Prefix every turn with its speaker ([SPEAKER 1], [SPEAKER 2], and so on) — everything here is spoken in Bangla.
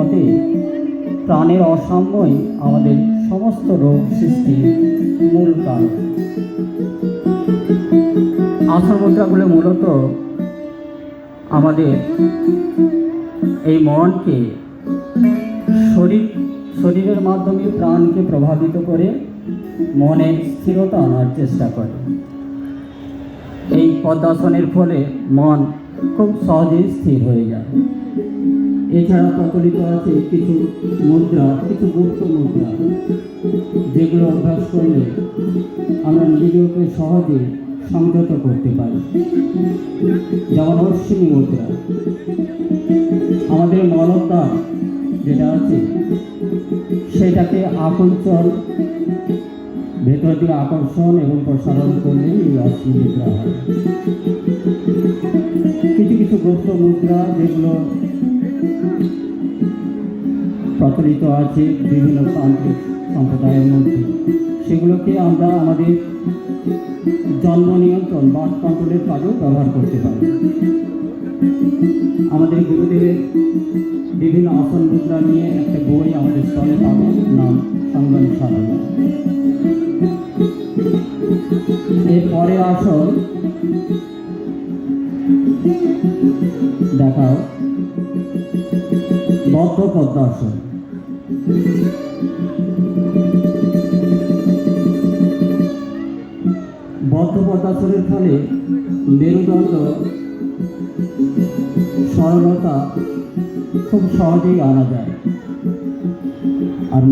[SPEAKER 1] মতে প্রাণের অসাম্যই আমাদের সমস্ত রোগ সৃষ্টির মূল কারণ। আসন মুদ্রাগুলো মূলত আমাদের এই মনকে শরীর, শরীরের মাধ্যমে প্রাণকে প্রভাবিত করে মনের স্থিরতা আনার চেষ্টা করে। এই পদ্মাসনের ফলে মন খুব সহজেই স্থির হয়ে যায়। এছাড়া প্রচলিত আছে কিছু মুদ্রা, কিছু গুপ্ত মুদ্রা, যেগুলো অভ্যাস করলে আমরা নিজেদেরকে সহজে সংযত করতে পারি। যেমন অশ্বিনী মুদ্রা। আমাদের মলতা যেটা আছে, সেটাকে আকর্ষণ, ভেতর দিয়ে আকর্ষণ এবং প্রসারণ করলে এই অশ্বিনী মুদ্রা হয়। কিছু কিছু গুপ্ত মুদ্রা যেগুলো প্রচলিত আছে বিভিন্ন তান্ত্রিক সম্প্রদায়ের মধ্যে। সেগুলোকে আমরা আমাদের জন্ম নিয়ন্ত্রণ বা কন্ট্রোলের কাজেও ব্যবহার করতে পারি। আমাদের গুরুদেবের বিভিন্ন আসন মুদ্রা নিয়ে একটা বই আমাদের স্টলে পাবো, নাম সংগ্রাম সাধনা এরপরে আসন দেখাও। বদ্ধ পদ্মাসন বদ্ধ পদ্মাসনের ফলে মেরুদণ্ড সরলতা খুব সহজেই আনা যায়। আর